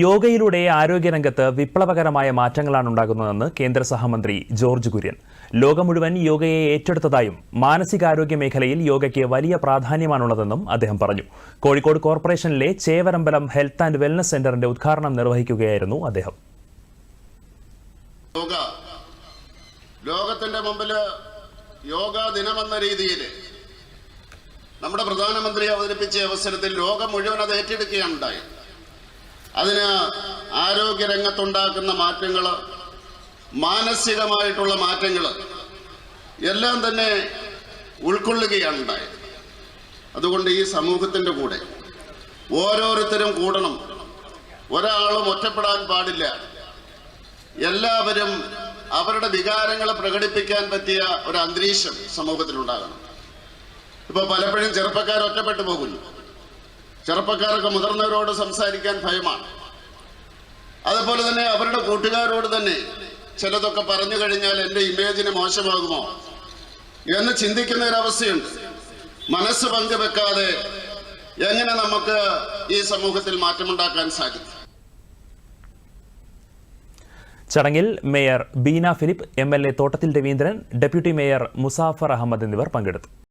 യോഗയിലൂടെ ആരോഗ്യരംഗത്ത് വിപ്ലവകരമായ മാറ്റങ്ങളാണ് ഉണ്ടാകുന്നതെന്ന് കേന്ദ്ര സഹമന്ത്രി ജോർജ് കുര്യൻ. ലോകം മുഴുവൻ യോഗയെ ഏറ്റെടുത്തതായും മാനസികാരോഗ്യ മേഖലയിൽ യോഗയ്ക്ക് വലിയ പ്രാധാന്യമാണുള്ളതെന്നും അദ്ദേഹം പറഞ്ഞു. കോഴിക്കോട് കോർപ്പറേഷനിലെ ചേവരമ്പലം ഹെൽത്ത് ആൻഡ് വെൽനസ് സെന്ററിന്റെ ഉദ്ഘാടനം നിർവഹിക്കുകയായിരുന്നു അദ്ദേഹം. ലോകത്തിന്റെ മുമ്പിൽ യോഗ ദിനമെന്ന രീതിയിൽ നമ്മുടെ പ്രധാനമന്ത്രി അവതരിപ്പിച്ച അവസരത്തിൽ ലോകം മുഴുവൻ അത് ഏറ്റെടുക്കുകയാണ് ഉണ്ടായത്. അതിന് ആരോഗ്യരംഗത്തുണ്ടാക്കുന്ന മാറ്റങ്ങൾ മാനസികമായിട്ടുള്ള മാറ്റങ്ങൾ എല്ലാം തന്നെ ഉൾക്കൊള്ളുകയാണ് ഉണ്ടായത്. അതുകൊണ്ട് ഈ സമൂഹത്തിന്റെ കൂടെ ഓരോരുത്തരും കൂടണം. ഒരാളും ഒറ്റപ്പെടാൻ പാടില്ല. എല്ലാവരും അവരുടെ വികാരങ്ങളെ പ്രകടിപ്പിക്കാൻ പറ്റിയ ഒരു അന്തരീക്ഷം സമൂഹത്തിലുണ്ടാകണം. ഇപ്പോൾ പലപ്പോഴും ചെറുപ്പക്കാർ ഒറ്റപ്പെട്ടു പോകുന്നു. ചെറുപ്പക്കാർക്ക് മുതിർന്നവരോട് സംസാരിക്കാൻ ഭയമാണ്. അതുപോലെ തന്നെ അവരുടെ കൂട്ടുകാരോട് തന്നെ ചിലതൊക്കെ പറഞ്ഞു കഴിഞ്ഞാൽ എന്റെ ഇമേജിന് മോശമാകുമോ എന്ന് ചിന്തിക്കുന്ന ഒരവസ്ഥയുണ്ട് മനസ്സ് പങ്കുവെക്കാതെ എങ്ങനെ നമുക്ക് ഈ സമൂഹത്തിൽ മാറ്റമുണ്ടാക്കാൻ സാധിക്കും? ചടങ്ങിൽ mayor Beena Philip M L A Thottathil Raveendran deputy mayor Musafar Ahammed എന്നിവർ പങ്കെടുത്തു.